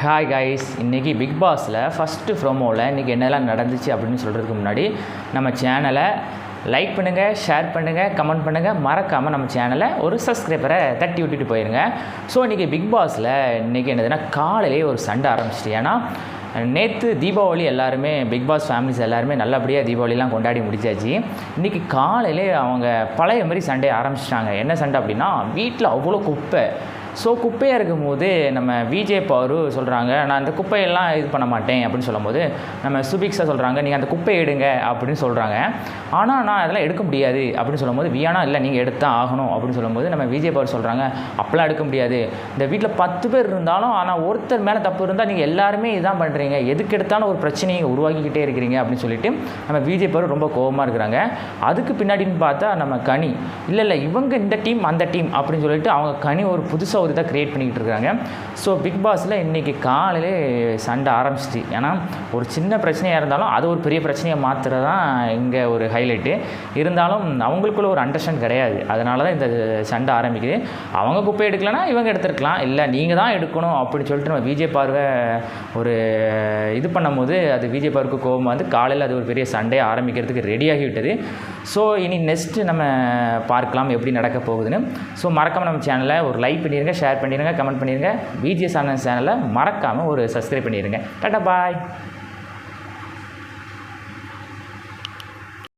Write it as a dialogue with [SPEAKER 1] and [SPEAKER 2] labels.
[SPEAKER 1] Hi guys இன்றைக்கி big பாஸில் first ப்ரோமோவில் இன்றைக்கி என்னெல்லாம் நடந்துச்சு அப்படின்னு சொல்கிறதுக்கு முன்னாடி நம்ம சேனலை லைக் பண்ணுங்கள் ஷேர் பண்ணுங்கள் கமெண்ட் பண்ணுங்கள் மறக்காமல் நம்ம சேனலை ஒரு சப்ஸ்கிரைபரை தட்டி விட்டுட்டு போயிருங்க. ஸோ இன்றைக்கி பிக் பாஸில் இன்றைக்கி என்னதுன்னா காலையிலே ஒரு சண்டை ஆரம்பிச்சிட்டு ஏன்னா நேற்று தீபாவளி எல்லாருமே பிக் பாஸ் ஃபேமிலிஸ் எல்லாருமே நல்லபடியாக தீபாவளிலாம் கொண்டாடி முடிச்சாச்சு. இன்றைக்கி காலையிலே அவங்க பழைய மாதிரி சண்டையை ஆரம்பிச்சிட்டாங்க. என்ன சண்டை அப்படின்னா வீட்டில் அவ்வளோ குப்பை. ஸோ குப்பையாக இருக்கும்போது நம்ம விஜே பவரு சொல்கிறாங்க நான் அந்த குப்பையெல்லாம் இது பண்ண மாட்டேன் அப்படின்னு சொல்லும்போது நம்ம சுபிக்ஸாக சொல்கிறாங்க நீங்கள் அந்த குப்பையை எடுங்க அப்படின்னு சொல்கிறாங்க ஆனால் நான் அதெல்லாம் எடுக்க முடியாது அப்படின்னு சொல்லும்போது வியானா இல்லை நீங்கள் எடுத்தான் ஆகணும் அப்படின்னு சொல்லும்போது நம்ம விஜய் பவர் சொல்கிறாங்க அப்போல்லாம் எடுக்க முடியாது. இந்த வீட்டில் பத்து பேர் இருந்தாலும் ஆனால் ஒருத்தர் மேலே தப்பு இருந்தால் நீங்கள் எல்லாருமே இதான் பண்ணுறீங்க எதுக்கு எடுத்தாலும் ஒரு பிரச்சனையை உருவாக்கிக்கிட்டே இருக்கிறீங்க அப்படின்னு சொல்லிட்டு நம்ம விஜய் பவர் ரொம்ப கோபமாக இருக்கிறாங்க. அதுக்கு பின்னாடின்னு பார்த்தா நம்ம கனி. இல்லை இல்லை இவங்க இந்த டீம் அந்த டீம் அப்படின்னு சொல்லிட்டு அவங்க கனி ஒரு புதுசாக ஒரு இதை க்ரியேட் பண்ணிக்கிட்டு இருக்காங்க. ஸோ பிக் பாஸில் இன்றைக்கி காலையிலே சண்டை ஆரம்பிச்சிச்சு ஏன்னா ஒரு சின்ன பிரச்சனையாக இருந்தாலும் அது ஒரு பெரிய பிரச்சனையை மாற்றுறது தான் இங்கே ஒரு ஹைலைட்டு இருந்தாலும் அவங்களுக்குள்ள ஒரு அண்டர்ஸ்டாண்ட் கிடையாது. அதனால தான் இந்த சண்டை ஆரம்பிக்குது. அவங்க குப்பை எடுக்கலனா இவங்க எடுத்துருக்கலாம். இல்லை நீங்கள் தான் எடுக்கணும் அப்படின்னு சொல்லிட்டு நம்ம விஜய் பார்வை ஒரு இது பண்ணும்போது அது விஜய் பார்வுக்கு கோபம் வந்து காலையில் அது ஒரு பெரிய சண்டையை ஆரம்பிக்கிறதுக்கு ரெடியாகி விட்டது ஸோ இனி நெக்ஸ்ட்டு நம்ம பார்க்கலாம் எப்படி நடக்க போகுதுன்னு. ஸோ மறக்காமல் நம்ம சேனலை ஒரு லைக் பண்ணிடுங்க ஷேர் பண்ணிடுங்க கமெண்ட் பண்ணிடுங்க பிஜிஎஸ் ஆனந்த் சேனலை மறக்காமல் ஒரு சப்ஸ்கிரைப் பண்ணிடுங்க டாட்டா பாய்.